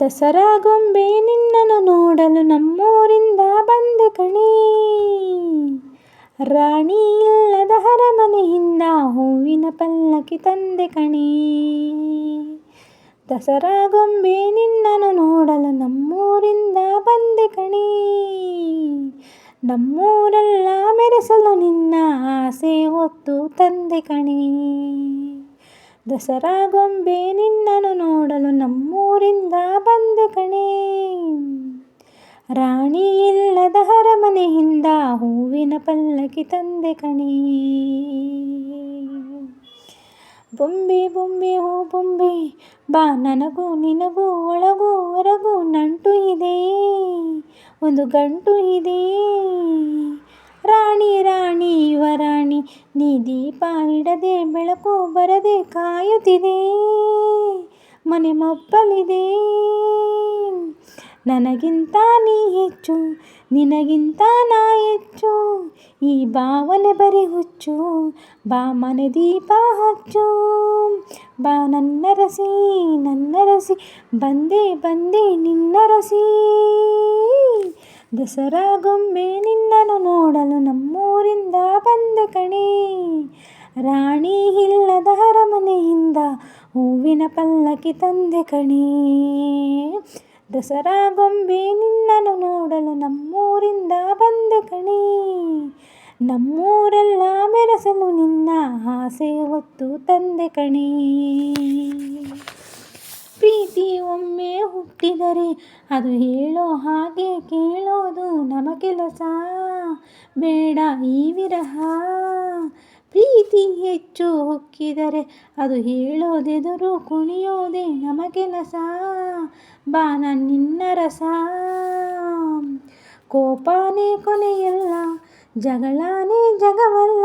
ದಸರಾ ಗೊಂಬೆ ನಿನ್ನನ್ನು ನೋಡಲು ನಮ್ಮೂರಿಂದ ಬಂದೆ ಕಣೇ. ರಾಣಿ ಇಲ್ಲದ ಅರಮನೆಯಿಂದ ಹೂವಿನ ಪಲ್ಲಕ್ಕಿ ತಂದೆ ಕಣೇ. ದಸರಾ ಗೊಂಬೆ ನಿನ್ನನ್ನು ನೋಡಲು ನಮ್ಮೂರಿಂದ ಬಂದೆ ಕಣೇ. ನಮ್ಮೂರೆಲ್ಲ ಮೆರೆಸಲು ನಿನ್ನ ಆಸೆ ಹೊತ್ತು ತಂದೆ ಕಣೇ. ದಸರಾ ಗೊಂಬೆ ನಿನ್ನನು ನೋಡಲು ನಮ್ಮೂರಿಂದ ಬಂದೆ ಕಣೇ. ರಾಣಿ ಇಲ್ಲದ ಅರಮನೆಯಿಂದ ಹೂವಿನ ಪಲ್ಲಕ್ಕಿ ತಂದೆ ಕಣೇ. ಬೊಂಬೆ ಬೊಂಬೆ ಹೂ ಬೊಂಬೆ, ಬಾ ನನಗೂ ನಿನಗೂ ಒಳಗೂ ಹೊರಗೂ ನಂಟು ಇದೆ. ಒಂದು ಗಂಟು ಇದೆ. ರಾಣಿ ರಾಣಿ, ವರಾಣಿ ನೀ ದೀಪ ಇಡದೆ ಬೆಳಕು ಬರದೆ ಕಾಯುತ್ತಿದೆ. ಮನೆ ಮಬ್ಬಲಿದೆ. ನನಗಿಂತ ನೀ ಹೆಚ್ಚು, ನಿನಗಿಂತ ನಾ ಹೆಚ್ಚು. ಈ ಭಾವನೆ ಬರಿ ಹುಚ್ಚು, ಬಾ ಮನೆ ದೀಪ ಹಚ್ಚು. ಬಾ ನನ್ನ ರಸಿ ನನ್ನ ರಸಿ ಬಂದೆ ಬಂದೆ ನಿನ್ನ ರಸಿ ದಸರಾ, ಗೊಂಬೆ ಹೂವಿನ ಪಲ್ಲಕ್ಕಿ ತಂದೆ ಕಣೀ. ದಸರಾ ಗೊಂಬೆ ನಿನ್ನನ್ನು ನೋಡಲು ನಮ್ಮೂರಿಂದ ಬಂದೆ ಕಣೇ. ನಮ್ಮೂರೆಲ್ಲ ಮೆರೆಸಲು ನಿನ್ನ ಆಸೆ ಹೊತ್ತು ತಂದೆ ಕಣೀ. ಪ್ರೀತಿ ಒಮ್ಮೆ ಹುಟ್ಟಿದರೆ ಅದು ಹೇಳೋ ಹಾಗೆ ಕೇಳೋದು ನಮ್ಮ ಕೆಲಸ ಬೇಡ ಈ ವಿರಹ. ಪ್ರೀತಿ ಹೆಚ್ಚು ಹುಕ್ಕಿದರೆ ಅದು ಹೇಳೋದೆದುರು ಕುಣಿಯೋದೆ ನಮ್ಮ ಕೆಲಸ ಬಾ ನಿನ್ನ ರಸ. ಕೋಪಾನೇ ಕೊನೆಯಲ್ಲ, ಜಗಳಾನೇ ಜಗವಲ್ಲ,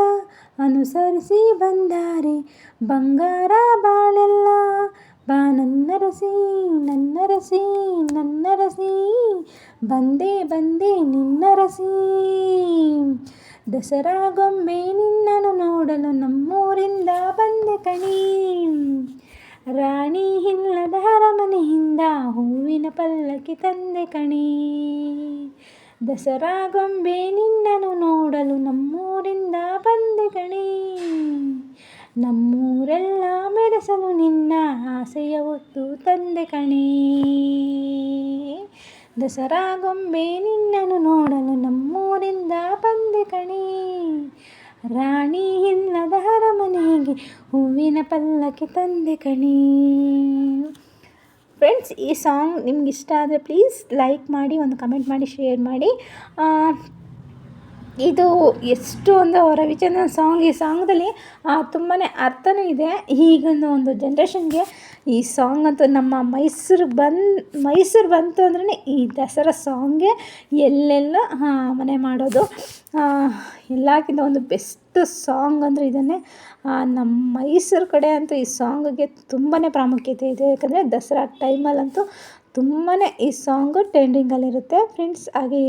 ಅನುಸರಿಸಿ ಬಂದಾರೆ ಬಂಗಾರ ಬಾಳೆಲ್ಲ. ಬಾ ನನ್ನ ರಸಿ ನನ್ನ ರಸಿ ನನ್ನ ರಸಿ ಬಂದೇ ಬಂದೆ ನಿನ್ನ ರಸಿ ದಸರಾ ಗೊಂಬೆ ನಿನ್ನನ್ನು ನೋಡಲು ನಮ್ಮೂರಿಂದ ಬಂದೆ ಕಣೀ. ರಾಣಿ ಇಲ್ಲದ ಅರಮನೆಯಿಂದ ಹೂವಿನ ಪಲ್ಲಕ್ಕಿ ತಂದೆ ಕಣಿ. ದಸರಾ ಗೊಂಬೆ ನಿನ್ನನ್ನು ನೋಡಲು ನಮ್ಮೂರಿಂದ ಬಂದೆ ಕಣೀ. ನಮ್ಮೂರೆಲ್ಲ ಮೆರೆಸಲು ನಿನ್ನ ಆಸೆಯ ಹೊತ್ತು ತಂದೆ ಕಣಿ. ದಸರಾ ಗೊಂಬೆ ನಿನ್ನನ್ನು ನೋಡಲು ನಮ್ಮೂರಿಂದ ಬಂದೆ ಕಣೇ. ರಾಣಿ ಇಲ್ಲದ ಅರಮನೆಗೆ ಹೂವಿನ ಪಲ್ಲಕ್ಕೆ ತಂದೆ ಕಣಿ. ಫ್ರೆಂಡ್ಸ್ ಈ ಸಾಂಗ್ ನಿಮ್ಗೆ ಇಷ್ಟ ಆದರೆ ಪ್ಲೀಸ್ ಲೈಕ್ ಮಾಡಿ, ಒಂದು ಕಮೆಂಟ್ ಮಾಡಿ ಶೇರ್ ಮಾಡಿ. ಇದು ಎಷ್ಟು ಒಂದು ರವಿಚಂದ್ರನ್ ಸಾಂಗ್ ಈ ಸಾಂಗ್ದಲ್ಲಿ ತುಂಬಾ ಅರ್ಥನೂ ಇದೆ. ಈಗಿನ ಒಂದು ಜನ್ರೇಷನ್ಗೆ ಈ ಸಾಂಗ್ ಅಂತೂ ನಮ್ಮ ಮೈಸೂರಿಗೆ ಬಂದು, ಮೈಸೂರು ಬಂತು ಅಂದ್ರೆ ಈ ದಸರಾ ಸಾಂಗೇ ಎಲ್ಲೆಲ್ಲ ಮನೆ ಮಾಡೋದು. ಎಲ್ಲಕ್ಕಿಂತ ಒಂದು ಬೆಸ್ಟ್ ಸಾಂಗ್ ಅಂದರೆ ಇದನ್ನೇ ನಮ್ಮ ಮೈಸೂರು ಕಡೆ ಅಂತೂ ಈ ಸಾಂಗಿಗೆ ತುಂಬಾ ಪ್ರಾಮುಖ್ಯತೆ ಇದೆ. ಯಾಕಂದರೆ ದಸರಾ ಟೈಮಲ್ಲಂತೂ ತುಂಬಾ ಈ ಸಾಂಗು ಟ್ರೆಂಡಿಂಗಲ್ಲಿರುತ್ತೆ ಫ್ರೆಂಡ್ಸ್ ಹಾಗೆ